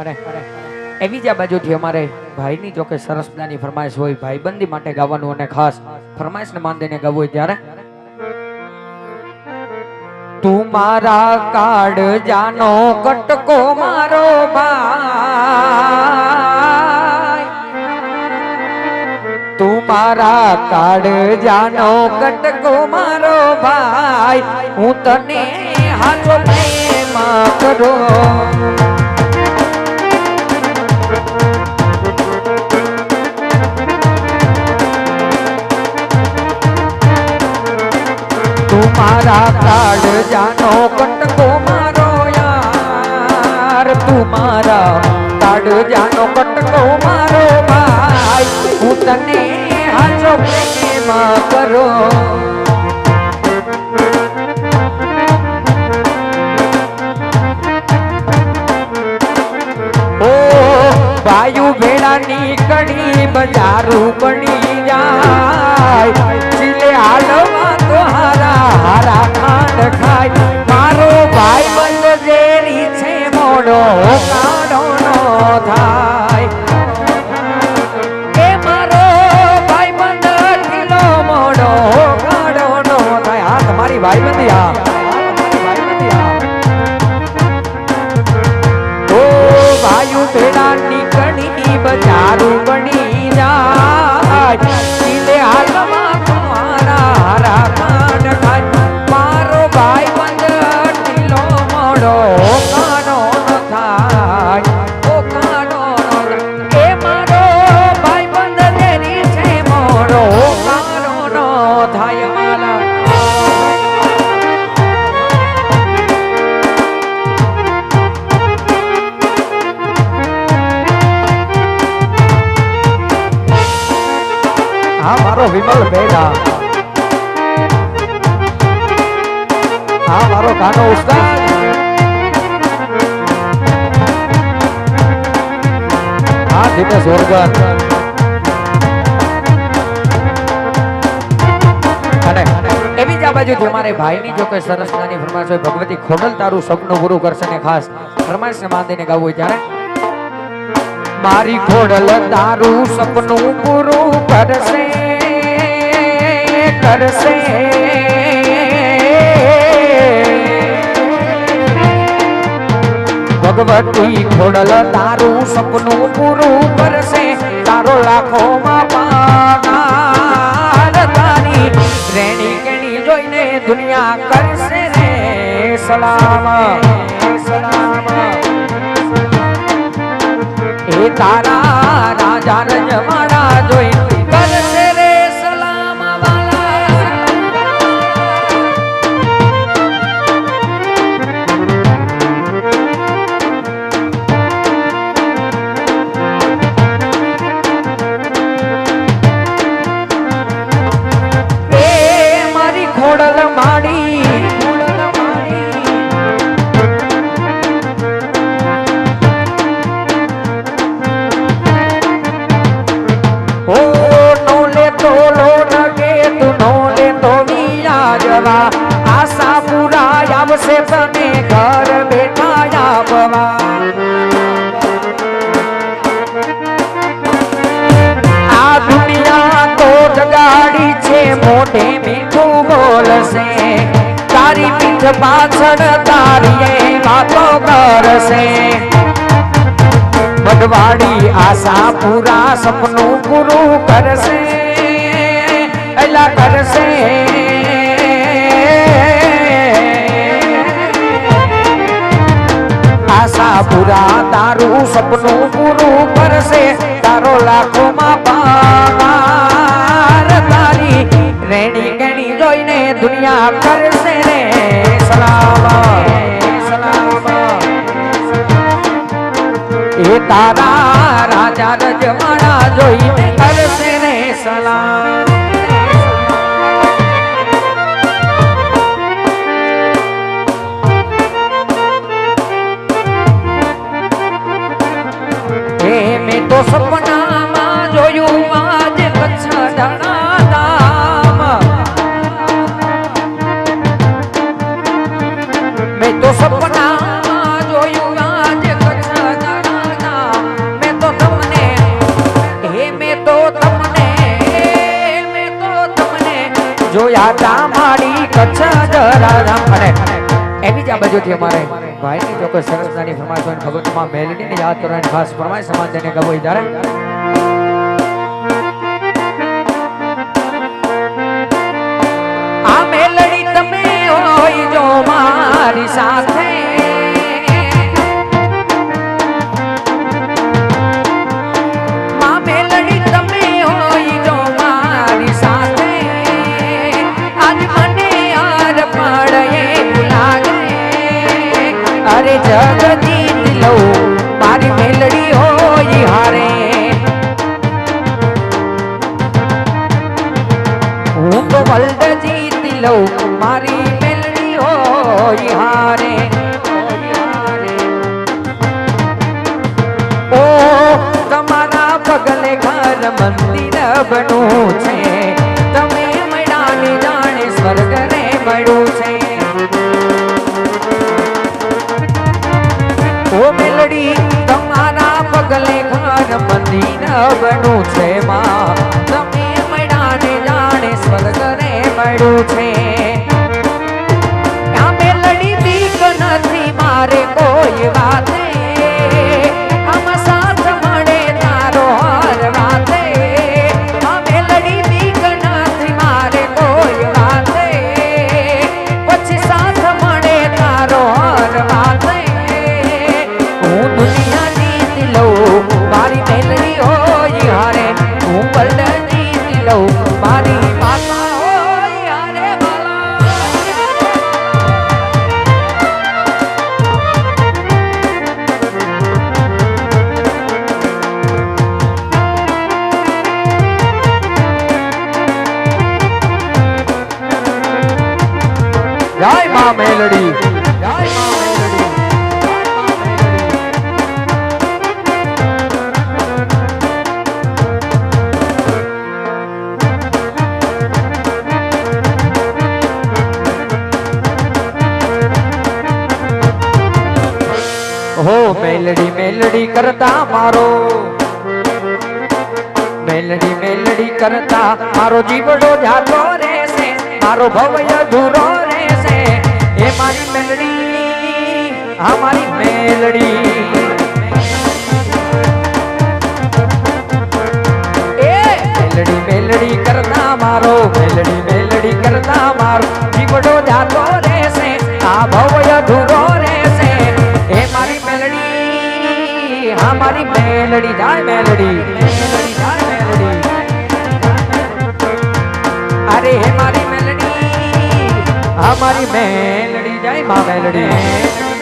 અને એવી જ આ બાજુથી અમારે ભાઈની જો કે સરસદાની ફરમાઈશ હોય, ભાઈબંધી માટે ગાવાનું અને ખાસ ફરમાઈશને માનીને ગાવું હોય ત્યારે. તું મારા કાળ જાનો કટકો મારો ભાઈ. તું મારા કાળ જાનો કટકો મારો ભાઈ. હું તને હાથો પ્રેમ કરો. મારા કાળ જાનો કટકો મારો યાર. તું મારા કાળ જાનો કટકો મારો ભાઈ. હું તને હાજો પ્રેમમાં કરો. વાયુ ભેડાની કડી બજારું બની કાઢો નો ભાઈ બંધ ઢીલો મોડો નો થાય હા તમારી ભાઈ બંધ હા ભાઈ ભેડા વિમલ બેડા હા મારો કાનો ઉસ્તાદ. દિનેશ ઓરગન અને એવી જ આ અમારે ભાઈની જો સરસ નાની ફરમાઈશ હોય, ભગવતી ખોડલ તારું સપનું પૂરું કરશે ને ખાસ ફરમાઈશને બાંધીને ગાવું હોય ત્યારે, મારી ખોડલ તારું સપનું પૂરું કરશે. કરશે. ભગવતી ખોડલ તારું સપનું પૂરું કરશે. તારો લાખોમાં પાર તારી રેણી કેણી જોઈને દુનિયા કરશે રે સલામ. સલામ એ તારા રાજા રજવાડા પીઠ પાછળ તારીએ વાતો કરશે. વડવાડી આશા પૂરા સપનું પૂરું કરશે. એલા કરશે. આશા પૂરા તારું સપનું પૂરું કરશે. તારો લાખોમાં પાર તારી રેણી ગણી જોઈને દુનિયા કરશે તારા રાજા રજવાડા જોઈને કરશે રે સલામ. કચ્છ જલારામ અને એની જ આ બાજુથી અમારે ભાઈની ચોક્કસ સરસ નાની ફરમાઈશ હોય ને મેલડીને યાદ કરવાની ખાસ ફરમાય સમાજ તેને ગવો ધારે સાથે. અરે જગ જીત મારી મેલડી હોય હારે. હું તો વલ્ડ જીત લઉં. મારી મેલડી હોય હારે. ઓ, તમારા પગલે ઘર મંદિર બનવું છે. તમે મળાને જાણે સ્વર્ગને મળ્યું મેલડી હો મેલડી મેલડી કરતા મારો. મેલડી મેલડી કરતા મારો જીવડો જાતો રહેશે. મારો ભવય અધૂરો એ મારી મેલડી, આ મારી મેલડી. મેલડી મેલડી કરતા મારો, મેલડી મેલડી કરતા મારો. જીવડો જાતો રહેશે, આ ભવય અધૂરો રહેશે. એ મારી મેલડી હા મારી મેલડી, જાય મેલડી. હે મારી મેલડી આ મારી મેલડી જાય. મા મેલડી